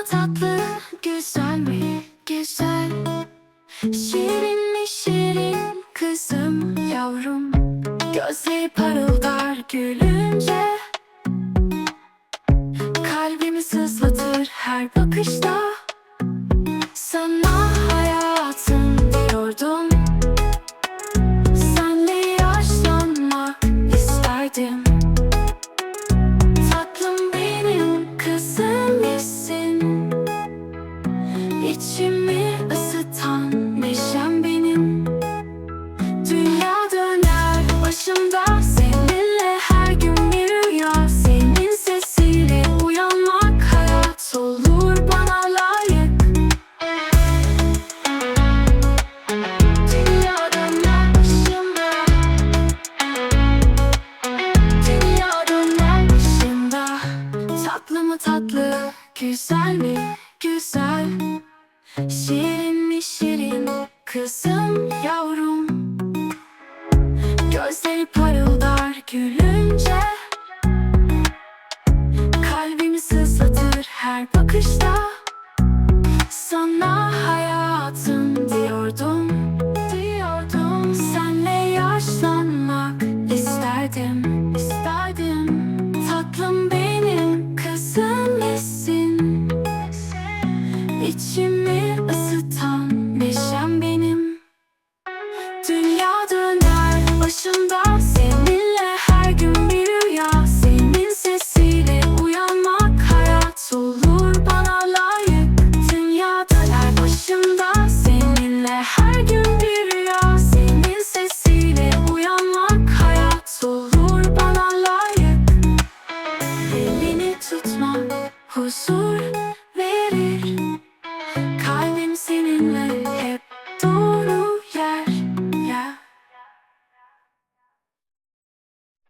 mı tatlı, güzel mi, güzel. Şirin mi şirin, kızım, yavrum? Gözleri parıldar gülünce. Kalbimi sızlatır her bakışta. Sana İçimi ısıtan neşem benim. Dünya döner başımda seninle her gün bir rüya. Senin sesiyle uyanmak hayat olur bana layık. Dünya döner başımda. Dünya döner başımda. Tatlı mı tatlı, güzel mi? Güzel Şirin mi şirin, kızım yavrum? Gözleri parıldar gülünce. Kalbimi sızlatır her bakışta. Sana hayatım diyordum Diyordum. Senle yaşlanmak isterdim isterdim. Tatlım benim kızım misin? İçimi döner başımda seninle her gün bir rüya. Senin sesiyle uyanmak hayat olur bana layık. Dünya döner başımda seninle her gün bir rüya. Senin sesiyle uyanmak hayat olur bana layık. Elini tutmak huzur